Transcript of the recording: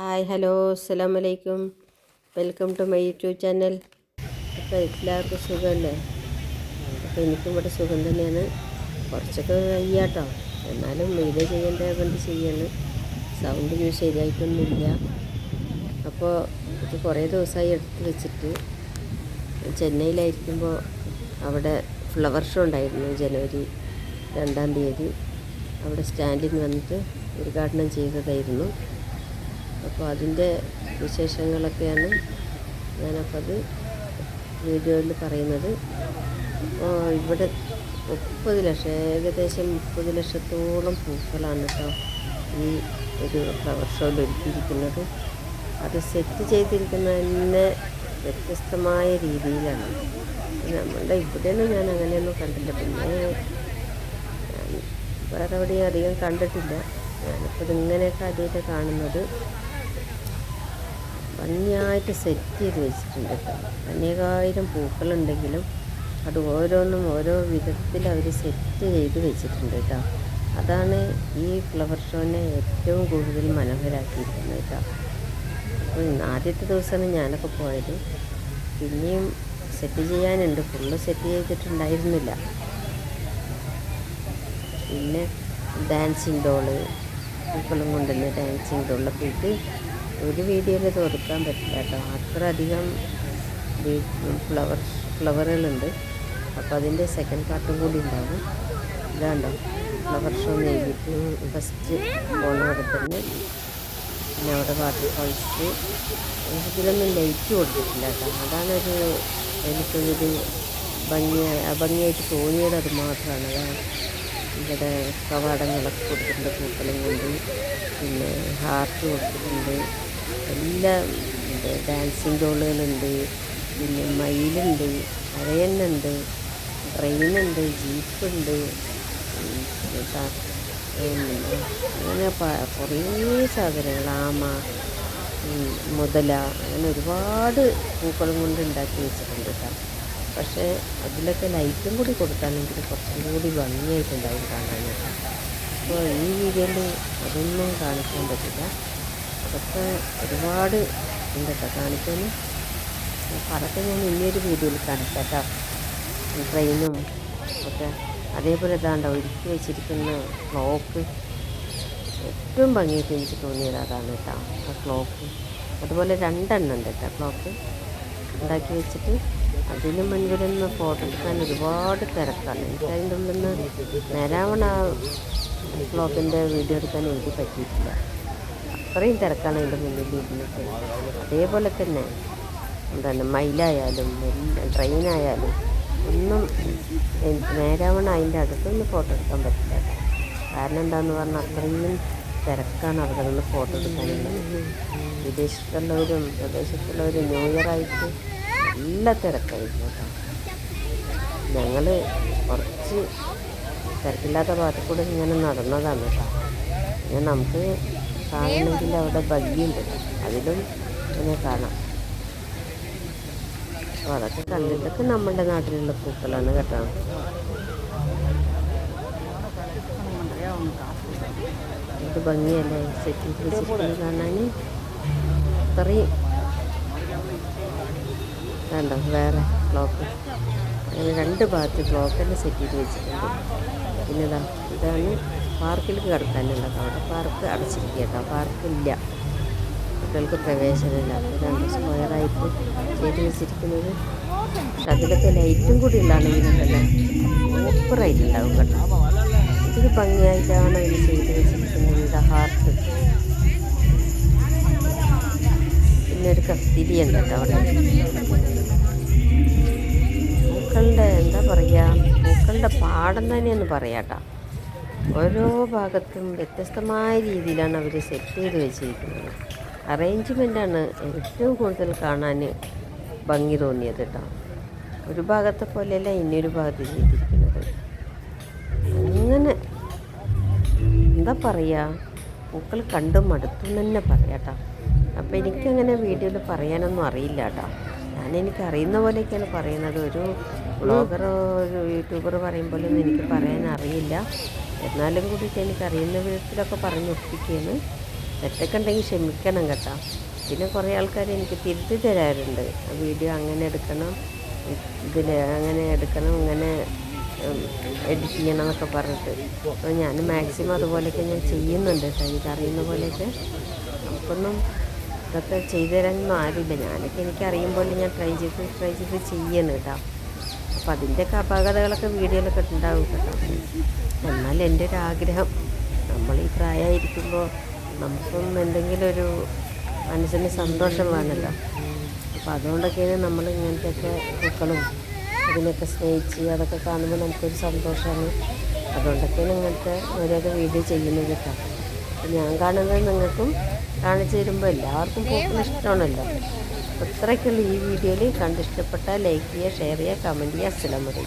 Hi hello അസ്സാം വലൈക്കും welcome to my YouTube channel. അപ്പോൾ എല്ലാവർക്കും സുഖമല്ലേ അപ്പോൾ എനിക്കും ഇവിടെ സുഖം തന്നെയാണ്. കുറച്ചൊക്കെ വയ്യാട്ടോ എന്നാലും മെയിലേ ചെയ്യേണ്ട കൊണ്ട് ചെയ്യാണ്. സൗണ്ട് ശരിയായിട്ടൊന്നുമില്ല. അപ്പോൾ ഇത് കുറേ ദിവസമായി എടുത്ത് വെച്ചിട്ട് ചെന്നൈയിലായിരിക്കുമ്പോൾ അവിടെ ഫ്ലവർ ഷോ ഉണ്ടായിരുന്നു ജനുവരി രണ്ടാം തീയതി. അവിടെ സ്റ്റാൻഡിൽ വന്നിട്ട് ഉദ്ഘാടനം ചെയ്തതായിരുന്നു. അപ്പോൾ അതിന്റെ വിശേഷങ്ങളൊക്കെയാണ് ഞാനപ്പോൾ അത് വീഡിയോയിൽ പറയുന്നത്. ഇവിടെ മുപ്പത് ലക്ഷം ഏകദേശം മുപ്പത് ലക്ഷത്തോളം പൂക്കളാണ് കേട്ടോ ഈ ഒരു ഫ്ലവർ ഷോയിൽ ഒരുക്കിയിരിക്കുന്നത്. അത് സെറ്റ് ചെയ്തിരിക്കുന്ന തന്നെ വ്യത്യസ്തമായ രീതിയിലാണ്. നമ്മളുടെ ഇവിടെയൊന്നും ഞാൻ അങ്ങനെയൊന്നും കണ്ടില്ല. പിന്നെ വേറെ എവിടെയും അധികം കണ്ടിട്ടില്ല. ഞാനിപ്പോൾ ഇതിങ്ങനെയൊക്കെ ആദ്യമായിട്ട് കാണുന്നത്. ഭംഗിയായിട്ട് സെറ്റ് ചെയ്ത് വെച്ചിട്ടുണ്ട് കേട്ടോ. അനേകായിരം പൂക്കളുണ്ടെങ്കിലും അത് ഓരോന്നും ഓരോ വിധത്തിൽ അവർ സെറ്റ് ചെയ്ത് വെച്ചിട്ടുണ്ട് കേട്ടോ. അതാണ് ഈ ഫ്ലവർ ഷോനെ ഏറ്റവും കൂടുതൽ മനോഹരാക്കിയിരിക്കുന്നത് കേട്ടോ. അപ്പോൾ ആദ്യത്തെ ദിവസമാണ് ഞാനൊക്കെ പോയത്. പിന്നെയും സെറ്റ് ചെയ്യാനുണ്ട്. ഫുള്ള് സെറ്റ് ചെയ്തിട്ടുണ്ടായിരുന്നില്ല. പിന്നെ ഡാൻസിങ് ഡോൾ പൂക്കളും കൊണ്ടുവന്ന് ഡാൻസിങ് ഉള്ളപ്പോയിട്ട് ഒരു വീഡിയോയിൽ ഇത് ഒതുക്കാൻ പറ്റില്ല കേട്ടോ. അത്ര അധികം ഫ്ലവർ ഫ്ലവറുകളുണ്ട് അപ്പോൾ അതിന്റെ സെക്കൻഡ് പാർട്ടും കൂടി ഉണ്ടാകും ഇതാണ്ടോ? ഫ്ലവർ ഷോ എഴുതിയിട്ട് ഫസ്റ്റ് പോകുന്നവിടെ തന്നെ പിന്നെ അവിടെ വാട്ടർ ഫോൾസ് ഇതിലൊന്നും ലൈറ്റ് കൊടുത്തിട്ടില്ല കേട്ടോ. അതാണൊരു എനിക്കൊരു ഭംഗിയായി അഭംഗിയായിട്ട് തോന്നിയത് അത് മാത്രമാണ്. അതാണ് ഇവിടെ കവാടങ്ങളൊക്കെ കൊടുത്തിട്ടുണ്ട് പൂക്കളും കൊണ്ട്. പിന്നെ ഹാർട്ട് കൊടുത്തിട്ടുണ്ട്. എല്ലാം ഡാൻസിങ് ഡോളുകളുണ്ട്. പിന്നെ മയിലുണ്ട്. അരയണ്ണുണ്ട്. ട്രെയിനുണ്ട് ജീപ്പുണ്ട്. അങ്ങനെ കുറേ സാധനങ്ങൾ. ആമ മുതല അങ്ങനെ ഒരുപാട് പൂക്കളും കൊണ്ട് ഉണ്ടാക്കി വെച്ചിട്ടുണ്ട് കേട്ടോ. പക്ഷേ അതിലൊക്കെ ലൈറ്റും കൂടി കൊടുത്താണെങ്കിൽ കുറച്ചും കൂടി ഭംഗിയായിട്ടുണ്ടാവും കാണാനായിട്ട് അപ്പോൾ ഈ വീഡിയോയിൽ അതൊന്നും കാണിക്കാൻ പറ്റില്ല. അതൊക്കെ ഒരുപാട് ഉണ്ട് കേട്ടോ കാണിക്കാൻ. അപ്പോൾ ഞാൻ ഇനിയൊരു വീഡിയോയിൽ കാണിക്കാം ട്രെയിനും ഒക്കെ. അതേപോലെ ഇതാണ്ടോ ഒരുക്കി വെച്ചിരിക്കുന്ന ക്ലോക്ക് ഏറ്റവും ഭംഗിയായിട്ട് എനിക്ക് തോന്നിയത് അതാണ് കേട്ടോ ആ ക്ലോക്ക് അതുപോലെ രണ്ടെണ്ണം ഉണ്ട് കേട്ടോ ക്ലോക്ക് ഉണ്ടാക്കി വെച്ചിട്ട് അതിന് മുൻപിൽ നിന്ന് ഫോട്ടോ എടുക്കാൻ ഒരുപാട് തിരക്കാണ്. എനിക്ക് അതിന്റെ ഉള്ളിൽ നിന്ന് നേരാവണ ക്ലോക്കിന്റെ വീഡിയോ എടുക്കാൻ എനിക്ക് പറ്റിയിട്ടില്ല. അത്രയും തിരക്കാണ് അതിന്റെ മുന്നിൽ ഇരുന്നിട്ട്. അതേപോലെ തന്നെ എന്താണ് മയിലായാലും ട്രെയിനായാലും ഒന്നും നേരാവണ അതിന്റെ അടുത്തൊന്നും ഫോട്ടോ എടുക്കാൻ പറ്റില്ല. കാരണം എന്താണെന്ന് പറഞ്ഞാൽ അത്രയും തിരക്കാണ് അവിടെ നിന്ന് ഫോട്ടോ എടുക്കാനുള്ളത്. വിദേശത്തുള്ളവരും പ്രദേശത്തുള്ളവരും ന്യൂ ഇയർ ആയിട്ട് നല്ല തിരക്കായിരുന്നു കേട്ടോ. ഞങ്ങൾ കുറച്ച് തിരക്കില്ലാത്ത ഭാഗത്ത് കൂടെ ഇങ്ങനെ നടന്നതാണ് കേട്ടോ. പിന്നെ നമുക്ക് കാണണമെങ്കിൽ അവിടെ ഭംഗിയുണ്ട്. അതിലും ഇങ്ങനെ കാണാം. അപ്പോൾ അതൊക്കെ കണ്ടിട്ടൊക്കെ നമ്മളുടെ നാട്ടിലുള്ള പൂക്കളാണ് കേട്ടോ. ഇത് ഭംഗിയല്ലേ? സെറ്റിൽ കാണാൻ അത്രയും വേണ്ട വേറെ ക്ലോക്ക് അങ്ങനെ രണ്ട് ഭാഗത്ത് ക്ലോക്കെല്ലാം സെറ്റ് ചെയ്ത് വെച്ചിട്ടുണ്ട്. പിന്നെ ഇതാ ഇതാണ് പാർക്കിലേക്ക് കിടക്കാനുള്ളത് അവിടെ പാർക്ക് അടച്ചിരിക്കുക കേട്ടോ. പാർക്കില്ല കുട്ടികൾക്ക് പ്രവേശനമില്ല. ഇതാണ് സ്ക്വയറായിട്ട് ചെയ്ത് വെച്ചിരിക്കുന്നത്. അതിലൊക്കെ ലൈറ്റും കൂടി ഉള്ളതാണെങ്കിലല്ല സൂപ്പറായിട്ടുണ്ടാവും കേട്ടോ. ഇതൊരു ഭംഗിയായിട്ടാണ് ഇത് ചെയ്ത് വെച്ചിരിക്കുന്നത് ഇതാ ഹാർട്ട് പിന്നെ ഒരു കത്തിരി ഉണ്ട് കേട്ടോ അവിടെ. പൂക്കളുടെ എന്താ പറയുക പൂക്കളുടെ പാടം തന്നെയെന്ന് പറയാട്ടോ. ഓരോ ഭാഗത്തും വ്യത്യസ്തമായ രീതിയിലാണ് അവർ സെറ്റ് ചെയ്ത് വെച്ചിരിക്കുന്നത്. അറേഞ്ച്മെന്റാണ് ഏറ്റവും കൂടുതൽ കാണാൻ ഭംഗി തോന്നിയത് കേട്ടോ ഒരു ഭാഗത്തെ പോലെയല്ല ഇനിയൊരു ഭാഗത്ത് ചെയ്തിരിക്കുന്നത്. അങ്ങനെ എന്താ പറയുക പൂക്കൾ കണ്ടും മടുത്തു തന്നെ പറയാട്ടോ. അപ്പോൾ എനിക്കങ്ങനെ വീഡിയോയിൽ പറയാനൊന്നും അറിയില്ല കേട്ടോ ഞാൻ എനിക്ക് അറിയുന്ന പോലെയൊക്കെയാണ് പറയുന്നത്. ഒരു ബ്ലോഗറോ ഒരു യൂട്യൂബർ പറയുമ്പോഴൊന്നും എനിക്ക് പറയാൻ അറിയില്ല. എന്നാലും കൂടിയിട്ട് എനിക്കറിയുന്ന വിധത്തിലൊക്കെ പറഞ്ഞ് ഒപ്പിക്കുകയാണ്. തെറ്റൊക്കെ ഉണ്ടെങ്കിൽ ക്ഷമിക്കണം കേട്ടോ. പിന്നെ കുറേ ആൾക്കാർ എനിക്ക് തിരുത്തി തരാറുണ്ട്. വീഡിയോ അങ്ങനെ എടുക്കണം ഇതിൽ അങ്ങനെ എടുക്കണം ഇങ്ങനെ എഡിറ്റ് ചെയ്യണം എന്നൊക്കെ പറഞ്ഞിട്ട്. അപ്പോൾ ഞാൻ മാക്സിമം അതുപോലെയൊക്കെ ഞാൻ ചെയ്യുന്നുണ്ട് കേട്ടോ. എനിക്കറിയുന്ന പോലെയൊക്കെ. നമുക്കൊന്നും ഇതൊക്കെ ചെയ്തു തരാനൊന്നും ആരുമില്ല. ഞാനൊക്കെ എനിക്കറിയുമ്പോൾ ഞാൻ ട്രൈ ചെയ്ത് ട്രൈ ചെയ്ത് ചെയ്യണം കേട്ടോ. അപ്പോൾ അതിന്റെയൊക്കെ അപാകതകളൊക്കെ വീഡിയോയിലൊക്കെ ഉണ്ടാവും കേട്ടോ. എന്നാൽ എന്റെ ഒരു ആഗ്രഹം നമ്മൾ ഈ പ്രായമായിരിക്കുമ്പോൾ നമുക്കൊന്നും എന്തെങ്കിലും ഒരു മനസ്സിന് സന്തോഷം വേണമല്ലോ അപ്പോൾ അതുകൊണ്ടൊക്കെയാണ് നമ്മൾ ഇങ്ങനത്തെയൊക്കെ പൂക്കളും അതിനൊക്കെ സ്നേഹിച്ച് അതൊക്കെ കാണുമ്പോൾ നമുക്കൊരു സന്തോഷമാണ് അതുകൊണ്ടൊക്കെയാണ് ഇങ്ങനത്തെ ഓരോരോ വീഡിയോ ചെയ്യുന്നത് കേട്ടോ. അപ്പം ഞാൻ കാണുന്നത് നിങ്ങൾക്കും കാണിച്ചു തരുമ്പോൾ എല്ലാവർക്കും പൂക്കൾ ഇഷ്ടമാണല്ലോ. അപ്പോൾ ഇത്രയൊക്കെയുള്ള ഈ വീഡിയോയിൽ കണ്ടിഷ്ടപ്പെട്ടാൽ ലൈക്ക് ചെയ്യുക ഷെയർ ചെയ്യുക കമന്റ് ചെയ്യുക. അസ്സലാമലൈക്കും